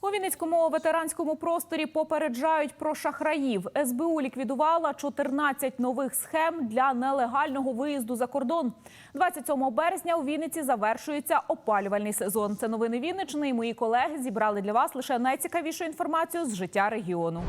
У Вінницькому ветеранському просторі попереджають про шахраїв. СБУ ліквідувала 14 нових схем для нелегального виїзду за кордон. 27 березня у Вінниці завершується опалювальний сезон. Це новини Вінниччини. І мої колеги зібрали для вас лише найцікавішу інформацію з життя регіону.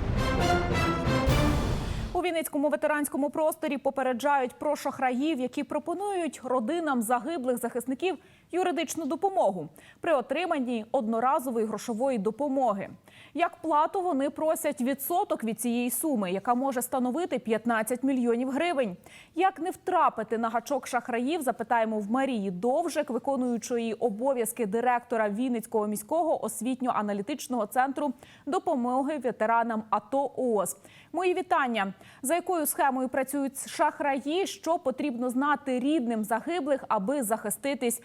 У Вінницькому ветеранському просторі попереджають про шахраїв, які пропонують родинам загиблих захисників юридичну допомогу при отриманні одноразової грошової допомоги. Як плату вони просять відсоток від цієї суми, яка може становити 15 мільйонів гривень. Як не втрапити на гачок шахраїв, запитаємо в Марії Довжик, виконуючої обов'язки директора Вінницького міського освітньо-аналітичного центру допомоги ветеранам АТО ООС. Мої вітання. За якою схемою працюють шахраї? Що потрібно знати рідним загиблих, аби захиститись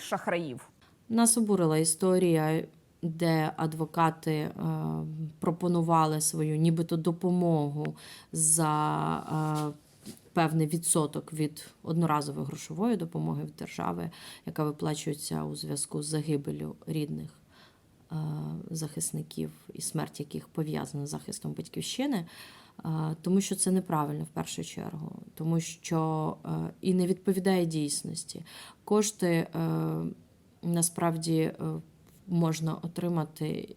шахраїв? Нас обурила історія, де адвокати е, пропонували свою нібито допомогу за е, певний відсоток від одноразової грошової допомоги від держави, яка виплачується у зв'язку з загибелю рідних е, захисників і смерть яких пов'язана з захистом батьківщини. Тому що це неправильно в першу чергу, тому що е, і не відповідає дійсності. Кошти е, насправді е, можна отримати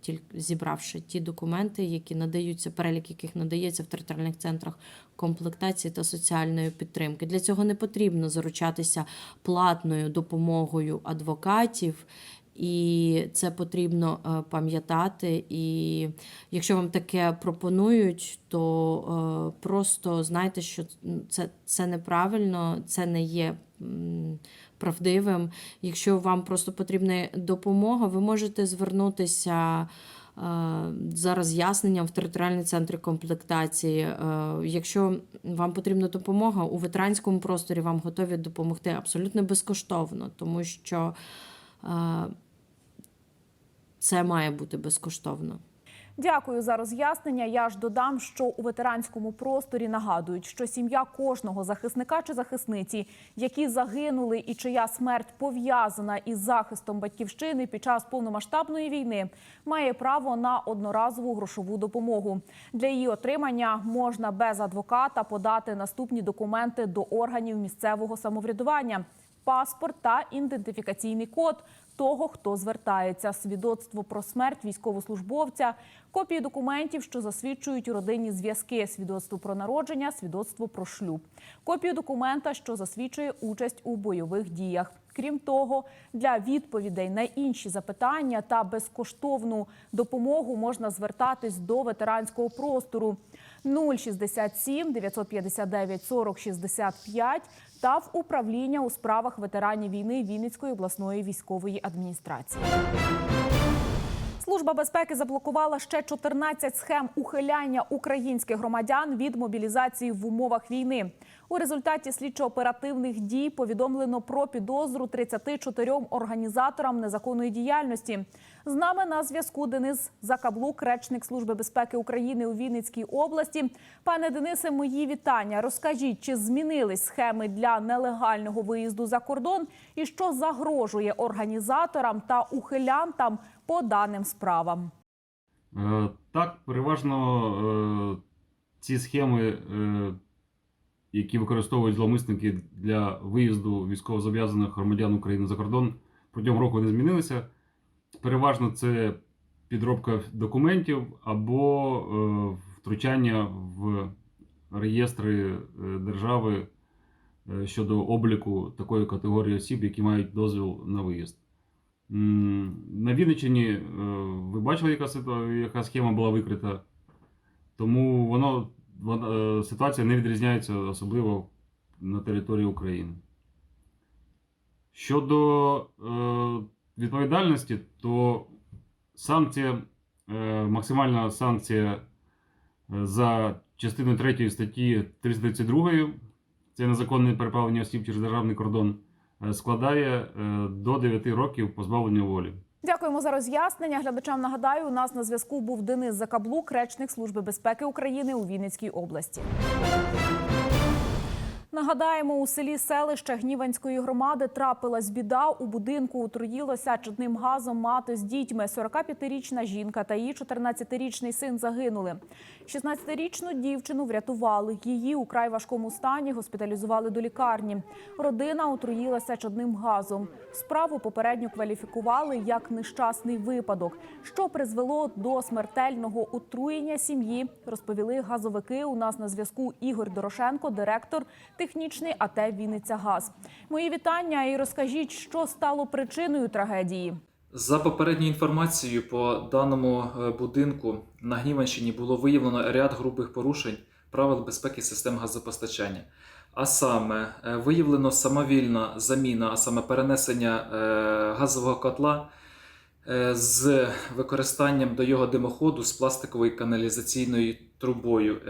тільки зібравши ті документи, які надаються, перелік яких надається в територіальних центрах комплектації та соціальної підтримки. Для цього не потрібно заручатися платною допомогою адвокатів. І це потрібно е, пам'ятати. І якщо вам таке пропонують, то е, просто знайте, що це, це неправильно, це не є правдивим. Якщо вам просто потрібна допомога, ви можете звернутися. е, За роз'ясненням в територіальні центри комплектації. Якщо вам потрібна допомога у ветеранському просторі, вам готові допомогти абсолютно безкоштовно, тому що це має бути безкоштовно. Дякую за роз'яснення. Я ж додам, що у ветеранському просторі нагадують, що сім'я кожного захисника чи захисниці, які загинули і чия смерть пов'язана із захистом батьківщини під час повномасштабної війни, має право на одноразову грошову допомогу. Для її отримання можна без адвоката подати наступні документи до органів місцевого самоврядування: паспорт та ідентифікаційний код того, хто звертається, свідоцтво про смерть військовослужбовця, копії документів, що засвідчують родинні зв'язки, свідоцтво про народження, свідоцтво про шлюб, копію документа, що засвідчує участь у бойових діях. Крім того, для відповідей на інші запитання та безкоштовну допомогу можна звертатись до ветеранського простору 067 959 40 65 та в управління у справах ветеранів війни Вінницької обласної військової адміністрації. Служба безпеки заблокувала ще 14 схем ухиляння українських громадян від мобілізації в умовах війни. У результаті слідчо-оперативних дій повідомлено про підозру 34 організаторам незаконної діяльності. З нами на зв'язку Денис Закаблук, речник Служби безпеки України у Вінницькій області. Пане Денисе, мої вітання. Розкажіть, чи змінились схеми для нелегального виїзду за кордон, і що загрожує організаторам та ухилянтам по даним справам? Е, Так, переважно е, ці схеми, е, які використовують зловмисники для виїзду військовозобов'язаних громадян України за кордон, протягом року не змінилися. Переважно це підробка документів або е, втручання в реєстри е, держави е, щодо обліку такої категорії осіб, які мають дозвіл на виїзд. На Вінниччині ви бачили, яка, яка схема була викрита, тому воно, ситуація не відрізняється особливо на території України. Щодо е, відповідальності, то санкція, е, максимальна санкція е, за частиною 3 статті 332 це незаконне переправлення осіб через державний кордон, е, складає е, до 9 років позбавлення волі. Дякуємо за роз'яснення. Глядачам нагадаю, у нас на зв'язку був Денис Закаблук, речник Служби безпеки України у Вінницькій області. Нагадаємо, у селі селища Гніванської громади трапилась біда. У будинку отруїлося чадним газом мати з дітьми. 45-річна жінка та її 14-річний син загинули. 16-річну дівчину врятували. Її у край важкому стані госпіталізували до лікарні. Родина отруїлася чадним газом. Справу попередньо кваліфікували як нещасний випадок, що призвело до смертельного отруєння сім'ї. Розповіли газовики. У нас на зв'язку Ігор Дорошенко, директор технічний АТ Вінниця Газ. Мої вітання і розкажіть, що стало причиною трагедії. За попередньою інформацією, по даному е, будинку на Гніванщині було виявлено ряд грубих порушень правил безпеки систем газопостачання. А саме е, виявлено самовільна заміна, а саме перенесення е, газового котла з використанням до його димоходу з пластиковою каналізаційною трубою,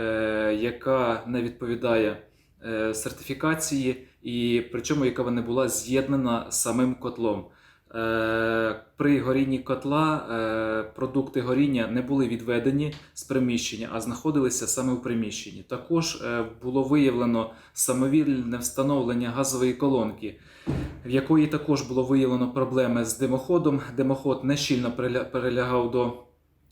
яка не відповідає сертифікації, і причому яка не була з'єднана самим котлом. Е, При горінні котла е, продукти горіння не були відведені з приміщення, а знаходилися саме у приміщенні. Також е, було виявлено самовільне встановлення газової колонки, в якої також було виявлено проблеми з димоходом. Димоход не щільно перелягав до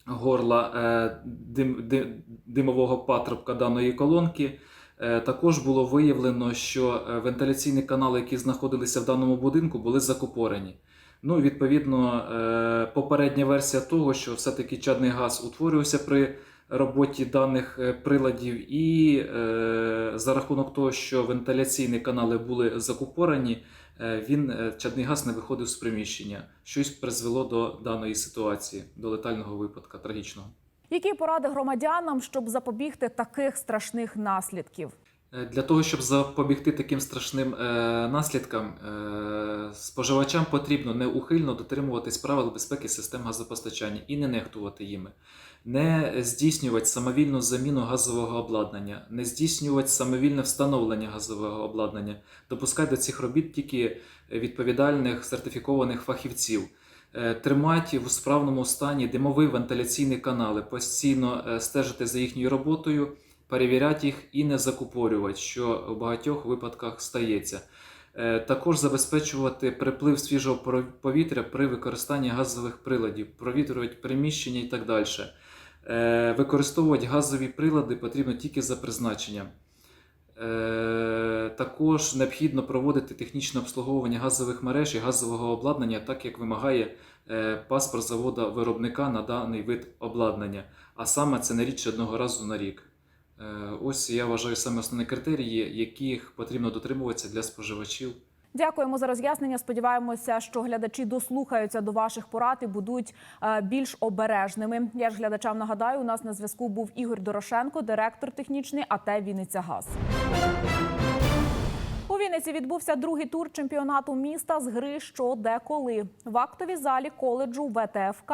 горла дим, дим, димового патрубка даної колонки. Також було виявлено, що вентиляційні канали, які знаходилися в даному будинку, були закупорені. Ну, відповідно, е, попередня версія того, що все-таки чадний газ утворювався при роботі даних е, приладів, і е, за рахунок того, що вентиляційні канали були закупорені, він чадний газ не виходив з приміщення. Щось призвело до даної ситуації, до летального випадка, трагічного. Які поради громадянам, щоб запобігти таких страшних наслідків? Е, Для того, щоб запобігти таким страшним е, наслідкам, е, споживачам потрібно неухильно дотримуватись правил безпеки систем газопостачання і не нехтувати їми, не здійснювати самовільну заміну газового обладнання, не здійснювати самовільне встановлення газового обладнання, допускати до цих робіт тільки відповідальних сертифікованих фахівців. Тримати в справному стані димові вентиляційні канали, постійно стежити за їхньою роботою, перевіряти їх і не закупорювати, що в багатьох випадках стається. Е, Також забезпечувати приплив свіжого повітря при використанні газових приладів, провітрювати приміщення і так далі. Е, Використовувати газові прилади потрібно тільки за призначенням. Е, Також необхідно проводити технічне обслуговування газових мереж і газового обладнання, так як вимагає паспорт завода виробника на даний вид обладнання, а саме це не рідше одного разу на рік. Е, Ось я вважаю саме основні критерії, яких потрібно дотримуватися для споживачів. Дякуємо за роз'яснення. Сподіваємося, що глядачі дослухаються до ваших порад і будуть е, більш обережними. Я ж глядачам нагадаю, у нас на зв'язку був Ігор Дорошенко, директор технічний АТ Вінниця Газ. Вінниці відбувся другий тур чемпіонату міста з гри що де коли. В актовій залі коледжу ВТФК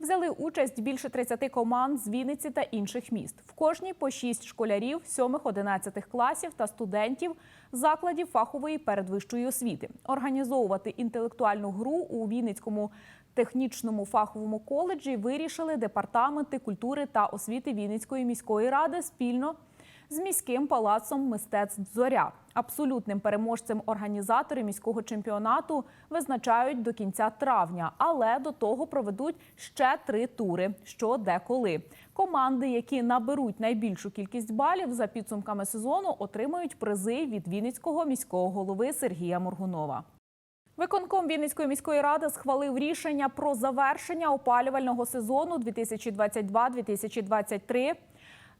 взяли участь більше 30 команд з Вінниці та інших міст. В кожній по 6 школярів 7-11 класів та студентів закладів фахової передвищої освіти. Організовувати інтелектуальну гру у Вінницькому технічному фаховому коледжі вирішили департаменти культури та освіти Вінницької міської ради спільно з міським палацом мистецтв Зоря. Абсолютним переможцем організатори міського чемпіонату визначають до кінця травня, але до того проведуть ще три тури. Що де коли. Команди, які наберуть найбільшу кількість балів за підсумками сезону, отримають призи від Вінницького міського голови Сергія Моргунова. Виконком Вінницької міської ради схвалив рішення про завершення опалювального сезону 2022-2023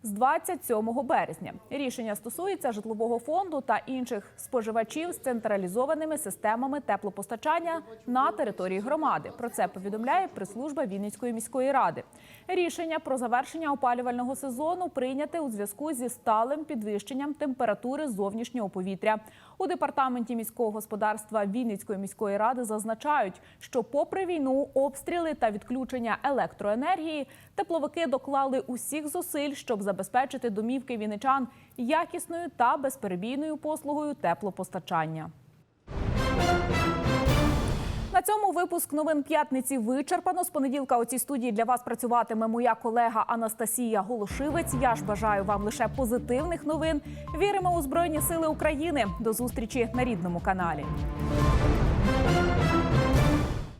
з 27 березня. Рішення стосується житлового фонду та інших споживачів з централізованими системами теплопостачання на території громади. Про це повідомляє прес-служба Вінницької міської ради. Рішення про завершення опалювального сезону прийняте у зв'язку зі сталим підвищенням температури зовнішнього повітря. У департаменті міського господарства Вінницької міської ради зазначають, що попри війну, обстріли та відключення електроенергії, тепловики доклали усіх зусиль, щоб забезпечити домівки вінничан якісною та безперебійною послугою теплопостачання. На цьому випуск новин п'ятниці вичерпано. З понеділка у цій студії для вас працюватиме моя колега Анастасія Голошивець. Я ж бажаю вам лише позитивних новин. Віримо у Збройні Сили України. До зустрічі на рідному каналі.